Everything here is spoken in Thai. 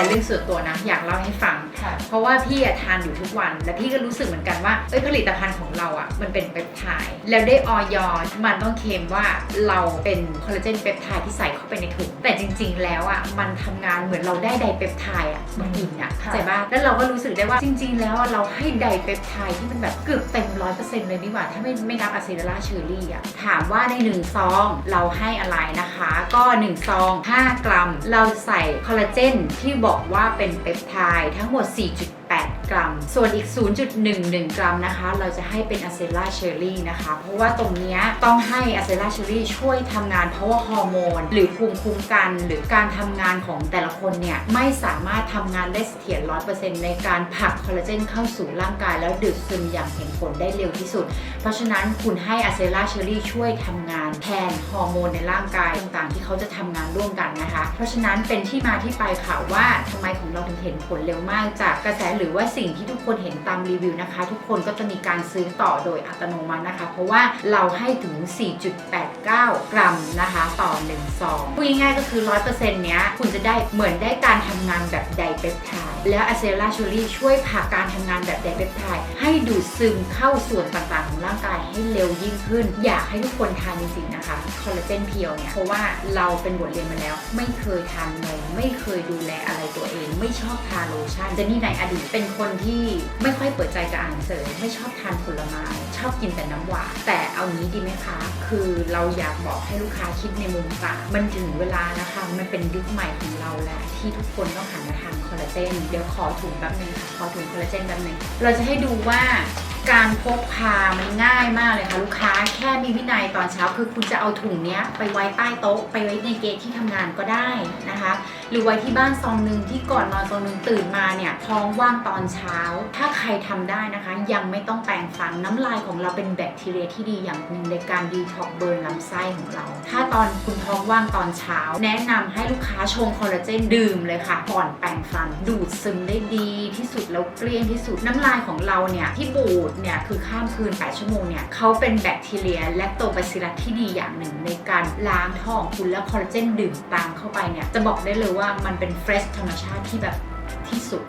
ร์เรื่องส่วนตัวนะ อยากเล่าให้ฟัง ค่ะ เพราะว่าพี่อะทานอยู่ทุกวัน และพี่ก็รู้สึกเหมือนกันว่าเอ้ยผลิตภัณฑ์ของเราอะมันเป็นเปปไทด์แล้วได้ออยมันต้องเคลมว่าเราเป็นคอลลาเจนเปปไทด์ที่ใส่เข้าไปในถุงแต่จริง ๆ แล้วอะมันทำงานเหมือนเราได้ไดเปปไทด์อะมากินอะเข้าใจป่ะแล้วเราก็รู้สึกได้ว่าจริง ๆ แล้วอะเราให้ไดเปปไทด์ที่มันแบบเกือบเต็มร้อยเปอร์เซ็นต์เลยนี่หว่าถ้าไม่ไม่นับอะเซเดล่าเชอรี่อะถามว่าในหนึ่งซองเราให้อะไรนะคะ ก็หนึ่งซอง5กรัม เราใส่คอลลาเจนที่บอกบอกว่าเป็นเปปไทด์ทั้งหมด 8 กรัม ส่วนอีก 0.11 กรัมนะคะ เราจะให้เป็นอะเซล่าเชอรี่นะคะ เพราะว่าตรงนี้ต้องให้อะเซล่าเชอรี่ช่วยทำงานเพราะว่าฮอร์โมน หรือภูมิคุ้มกันหรือการทำงานของแต่ละคนเนี่ย ไม่สามารถทำงานได้เสถียร 100%ในการผลักคอลลาเจนเข้าสู่ร่างกายแล้วดูดซึมอย่างเห็นผลได้เร็วที่สุด เพราะฉะนั้นคุณให้อะเซล่าเชอรี่ช่วยทำงานแทนฮอร์โมนในร่างกายต่างๆ ที่เขาจะทำงานร่วมกันนะคะ เพราะฉะนั้นเป็นที่มาที่ไปค่ะว่าทำไมของเราถึงเห็นผลเร็วมากจากกระแสหรือว่าสิ่งที่ทุกคนเห็นตามรีวิวนะคะ ทุกคนก็จะมีการซื้อต่อโดยอัตโนมัตินะคะ เพราะว่าเราให้ถึง 4.89 กรัมนะคะ ต่อ1ซองพูดง่ายๆก็คือ 100%เนี้ยคุณจะได้เหมือนได้การทำงานแบบไดเปปไทด์แล้วอะเซล่าชูรี่ช่วยผลักการทำงานแบบไดเปปไทด์ให้ดูดซึมเข้าส่วนต่างๆ ของร่างกายให้เร็วยิ่งขึ้น อยากให้ทุกคนทานจริงๆนะคะคอลลาเจนเพียวเนี่ยเพราะว่าเราเป็นบทเรียนมาแล้ว ไม่เคยทานนมไม่เคยดูแลอะไรตัวเอง ไม่ชอบทาโลชั่นเจนนี่ในอดีตเป็นคนที่ไม่ค่อยเปิดใจกับอาหารเสริมไม่ชอบทานผลไม้ชอบกินแต่น้ำหวานแต่เอางี้ดีไหมคะ คือเราอยากบอกให้ลูกค้าคิดในมุมต่างมันถึงเวลานะคะ มันเป็นยุคใหม่ของเราแล้วที่ทุกคนต้องหันมาทานคอลลาเจนเดี๋ยวขอถุงแป๊บนึงค่ะขอถุงคอลลาเจนแป๊บนึงเราจะให้ดูว่าการพกพามันง่ายมากเลยค่ะลูกค้าแค่มีวินัยตอนเช้า คือคุณจะเอาถุงเนี้ยไปไว้ใต้โต๊ะ ไปไว้ในเกตที่ทำงานก็ได้ หรือไว้ที่บ้านซองหนึ่งที่ก่อนนอนซองหนึ่งตื่นมาเนี่ยท้องว่างตอนเช้า ถ้าใครทำได้นะคะ ยังไม่ต้องแปรงฟันน้ำลายของเราเป็นแบคทีเรียที่ดีอย่างหนึ่งในการดีท็อกเบิร์นลำไส้ของเรา ถ้าตอนคุณท้องว่างตอนเช้า แนะนำให้ลูกค้าชงคอลลาเจนดื่มเลยค่ะก่อนแปรงฟันดูดซึมได้ดีที่สุดแล้วเกลี้ยงที่สุดน้ำลายของเราเนี่ยที่บูดเนี่ยคือข้ามคืน 8 ชั่วโมงเนี่ยเขาเป็นแบคทีเรียและโตบาซิลัสที่ดีอย่างหนึ่งในการล้างท้องคุณแล้วคอลลาเจนดื่มตามเข้าไปเนี่ยจะบอกบอกได้เลยว่ามันเป็นเฟรชธรรมชาติที่แบบที่สุด